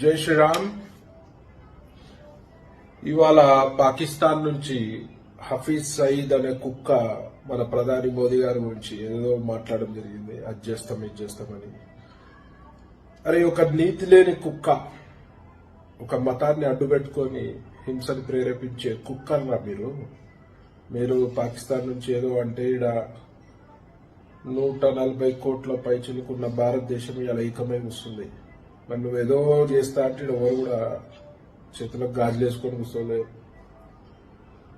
జై శ్రీరామ్. ఇవాళ పాకిస్తాన్ నుంచి హఫీజ్ సయీద్ అనే కుక్క మన ప్రధాని మోదీ గారి గురించి ఏదో మాట్లాడడం జరిగింది. అది చేస్తాం ఇది చేస్తామని అరే ఒక నీతి లేని కుక్క ఒక మతాన్ని అడ్డుపెట్టుకొని హింసను ప్రేరేపించే కుక్కర్రా మీరు? మీరు పాకిస్తాన్ నుంచి ఏదో అంటే ఈడ నూట నలభై కోట్ల పై చిలుకున్న భారతదేశం ఇలా ఏకమై వస్తుంది. మరి నువ్వు ఏదో చేస్తా అంటే ఎవరు కూడా చేతులకు గాజులు వేసుకొని కూర్చోలే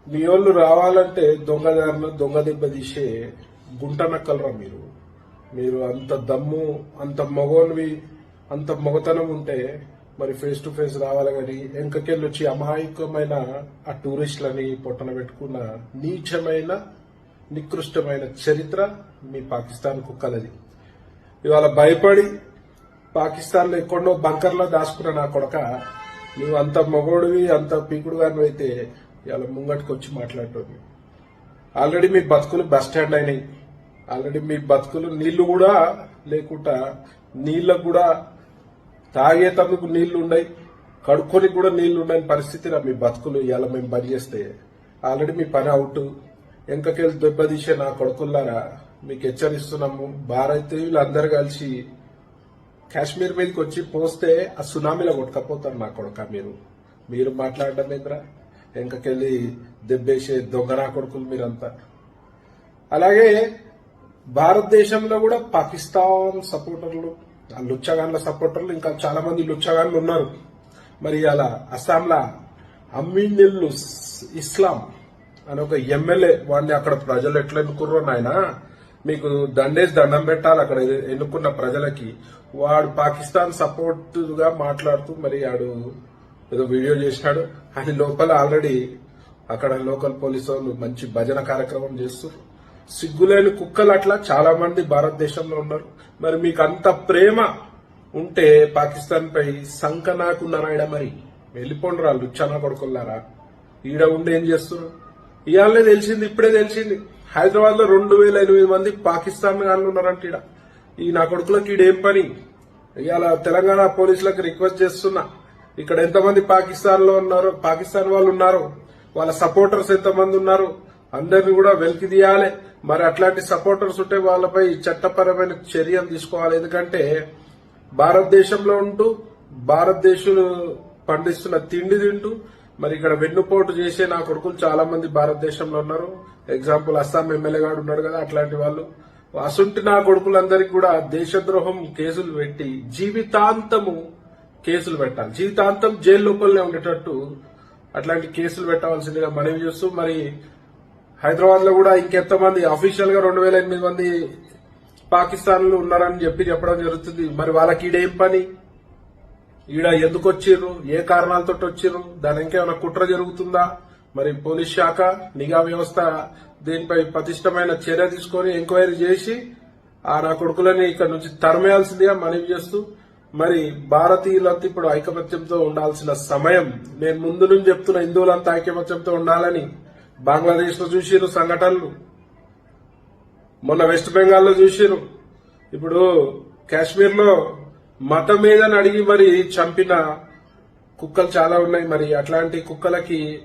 మీ వాళ్ళు రావాలంటే దొంగదారులు దొంగ దెబ్బ తీసే గుంట నక్కలరా మీరు? మీరు అంత దమ్ము అంత మగోన్వి అంత మగతనం ఉంటే మరి ఫేస్ టు ఫేస్ రావాలి కానీ వెంకకెళ్ళి వచ్చి అమాయకమైన ఆ టూరిస్టులని పొట్టన పెట్టుకున్న నీచమైన నికృష్టమైన చరిత్ర మీ పాకిస్తాన్ కుక్కలది. ఇవాళ భయపడి పాకిస్తాన్లో ఎక్కడో బంకర్లో దాచుకున్న నా కొడక నువ్వు అంత మగోడివి అంత పీకుడు గారిని అయితే ఇవాళ ముంగటికి వచ్చి మాట్లాడుతుంది. ఆల్రెడీ మీ బతుకులు బస్ స్టాండ్ అయినాయి. ఆల్రెడీ మీ బతుకులు నీళ్ళు కూడా లేకుండా నీళ్ళకు కూడా తాగేటందుకు నీళ్ళు ఉన్నాయి. కడుక్కొని కూడా నీళ్ళు ఉండని పరిస్థితి రా మీ బతుకులు ఇలా మేము బంద్ చేస్తే. ఆల్రెడీ మీ పని అవుట్. వెంకకెళ్ళి దెబ్బతీసే నా కొడుకుల్లారా మీకు హెచ్చరిస్తున్నాము. భారతీయులు అందరు కలిసి కాశ్మీర్ మీదకి వచ్చి పోస్తే ఆ సునామీలో కొట్టుకపోతారు నా కొడుక మీరు. మీరు మాట్లాడడం ఏంద్రా? ఇంకకెళ్ళి దెబ్బేసే దొంగరా కొడుకులు మీరంతా. అలాగే భారతదేశంలో కూడా పాకిస్తాన్ సపోర్టర్లు ఆ లుచ్చగాన్ల సపోర్టర్లు ఇంకా చాలా మంది లుచ్చగాన్లు ఉన్నారు. మరి అలా అస్సాంలో అమీనిల్లు ఇస్లాం అని ఒక ఎమ్మెల్యే వాడిని అక్కడ ప్రజలు ఎట్లా ఎన్నుకుర్రో నాయనా? మీకు దండేసి దండం పెట్టాలి అక్కడ ఎన్నుకున్న ప్రజలకి. వాడు పాకిస్తాన్ సపోర్ట్గా మాట్లాడుతూ మరి ఆడు ఏదో వీడియో చేసినాడు. అది లోపల ఆల్రెడీ అక్కడ లోకల్ పోలీసు వాళ్ళు మంచి భజన కార్యక్రమం చేస్తూ సిగ్గులేని కుక్కలు అట్లా చాలా మంది భారతదేశంలో ఉన్నారు. మరి మీకు అంత ప్రేమ ఉంటే పాకిస్తాన్ పై సంకనాకున్నారా ఈడ మరి? వెళ్ళిపోండి రాళ్ళు లుచ్చనా కొడుకున్నారా ఈడ ఉండి ఏం చేస్తున్నారు? ఇవాళనే తెలిసింది ఇప్పుడే తెలిసింది. హైదరాబాద్లో రెండు వేల ఎనిమిది మంది పాకిస్తాన్ గాళ్ళు ఉన్నారంట ఈడ. ఈ నా కొడుకులకి ఈడేం పని? ఇవాళ తెలంగాణ పోలీసులకు రిక్వెస్ట్ చేస్తున్నా. ఇక్కడ ఎంతమంది పాకిస్తాన్లో ఉన్నారు పాకిస్తాన్ వాళ్ళు ఉన్నారు వాళ్ళ సపోర్టర్స్ ఎంతమంది ఉన్నారు అందరిని కూడా వెలికి తీయాలి. మరి అట్లాంటి సపోర్టర్స్ ఉంటే వాళ్ళపై చట్టపరమైన చర్యలు తీసుకోవాలి. ఎందుకంటే భారతదేశంలో ఉంటూ భారతదేశంలో పండిస్తున్న తిండి తింటూ మరి ఇక్కడ వెన్నుపోటు చేసే నా కొడుకులు చాలా మంది భారతదేశంలో ఉన్నారు. ఎగ్జాంపుల్ అస్సాం ఎమ్మెల్యే గారు ఉన్నాడు కదా అట్లాంటి వాళ్ళు. అసుంటి నా కొడుకులందరికీ కూడా దేశద్రోహం కేసులు పెట్టి జీవితాంతము కేసులు పెట్టాలి. జీవితాంతం జైలు లోపలనే ఉండేటట్టు అట్లాంటి కేసులు పెట్టవలసిందిగా మనవి చేస్తూ మరి హైదరాబాద్లో కూడా ఇంకెంతమంది అఫీషియల్గా రెండు వేల ఎనిమిది మంది పాకిస్తాన్లో ఉన్నారని చెప్పి చెప్పడం జరుగుతుంది. మరి వాళ్ళకి ఈడేం పని? ఈడ ఎందుకు వచ్చిర్రు? ఏ కారణాలతో వచ్చిర్రు? దాని ఇంకేమైనా కుట్ర జరుగుతుందా? మరి పోలీస్ శాఖ నిఘా వ్యవస్థ దీనిపై పటిష్టమైన చర్య తీసుకొని ఎంక్వైరీ చేసి ఆ నా కొడుకులని ఇక్కడ నుంచి తరమేయాల్సిందిగా మనవి చేస్తూ మరి భారతీయులంతా ఇప్పుడు ఐకమత్యంతో ఉండాల్సిన సమయం నేను ముందు నుంచి చెప్తున్న హిందువులంతా ఐకమత్యంతో ఉండాలని బంగ్లాదేశ్లో చూసిరు సంఘటనలు. మొన్న వెస్ట్ బెంగాల్లో చూసిరు ఇప్పుడు కాశ్మీర్లో మతం మీదని అడిగి మరి చంపిన కుక్కలు చాలా ఉన్నాయి మరి. అట్లాంటి కుక్కలకి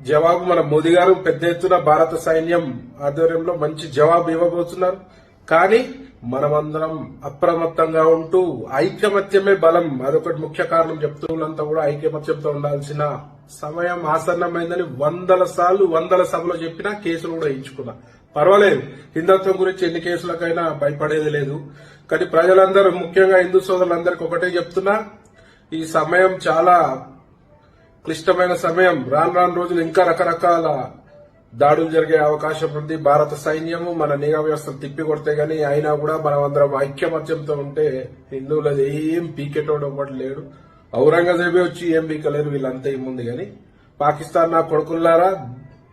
జవాబు మన మోదీ గారు పెద్ద ఎత్తున భారత సైన్యం ఆధ్వర్యంలో మంచి జవాబు ఇవ్వబోతున్నారు. కానీ మనమందరం అప్రమత్తంగా ఉంటూ ఐకమత్యమే బలం. అదొకటి ముఖ్య కారణం చెప్తున్నంతా కూడా ఐకమత్యంతో ఉండాల్సిన సమయం ఆసన్నమైందని వందల సార్లు వందల సభలో చెప్పినా కేసులు కూడా ఇచ్చుకున్నా పర్వాలేదు. హిందుత్వం గురించి ఎన్ని కేసులకైనా భయపడేది లేదు. కానీ ప్రజలందరూ ముఖ్యంగా హిందూ సోదరులందరికీ ఒకటే చెప్తున్నా ఈ సమయం చాలా క్లిష్టమైన సమయం. రాను రాను రోజులు ఇంకా రకరకాల దాడులు జరిగే అవకాశం ఉంది. భారత సైన్యము మన నిఘా వ్యవస్థను తిప్పి కొడితే గానీ అయినా కూడా మనం అందరం ఐక్యమత్యంతో ఉంటే హిందువులది ఏం పీకెటోడు ఒకటి లేడు. ఔరంగజేబే వచ్చి ఏం పీకలేరు వీళ్ళంతా ఏముంది గాని. పాకిస్తాన్ నా కొడుకుల్లారా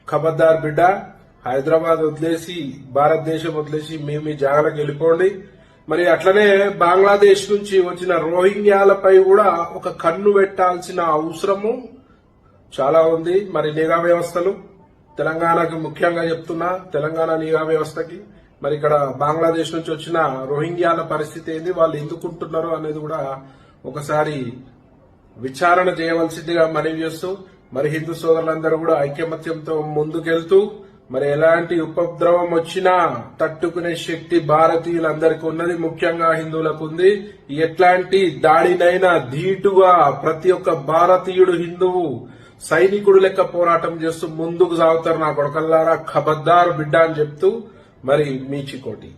ఖబర్దార్ బిడ్డ హైదరాబాద్ వదిలేసి భారతదేశం వదిలేసి మేము మీ జాగ్రత్తగా వెళ్ళిపోండి. మరి అట్లనే బంగ్లాదేశ్ నుంచి వచ్చిన రోహింగ్యాలపై కూడా ఒక కన్ను పెట్టాల్సిన అవసరము చాలా ఉంది. మరి నిఘా వ్యవస్థలు తెలంగాణకు ముఖ్యంగా చెప్తున్నా తెలంగాణ నిఘా వ్యవస్థకి. మరి ఇక్కడ బంగ్లాదేశ్ నుంచి వచ్చిన రోహింగ్యాల పరిస్థితి ఏంది వాళ్ళు ఎందుకుంటున్నారు అనేది కూడా ఒకసారి విచారణ చేయవలసిందిగా మనవి చేస్తూ మరి హిందూ సోదరులందరూ కూడా ఐకమత్యంతో ముందుకెళ్తూ మరి ఎలాంటి ఉపద్రవం వచ్చినా తట్టుకునే శక్తి భారతీయులందరికీ ఉన్నది. ముఖ్యంగా హిందువులకు ఉంది ఎట్లాంటి దాడినైనా ధీటుగా ప్రతి ఒక్క భారతీయుడు హిందువు సైనికుడు లెక్క పోరాటం చేస్తూ ముందుకు సాగుతారు నా కొడకల్లారా. ఖబర్దారు బిడ్డ అని చెప్తూ మరి మీ చికోటి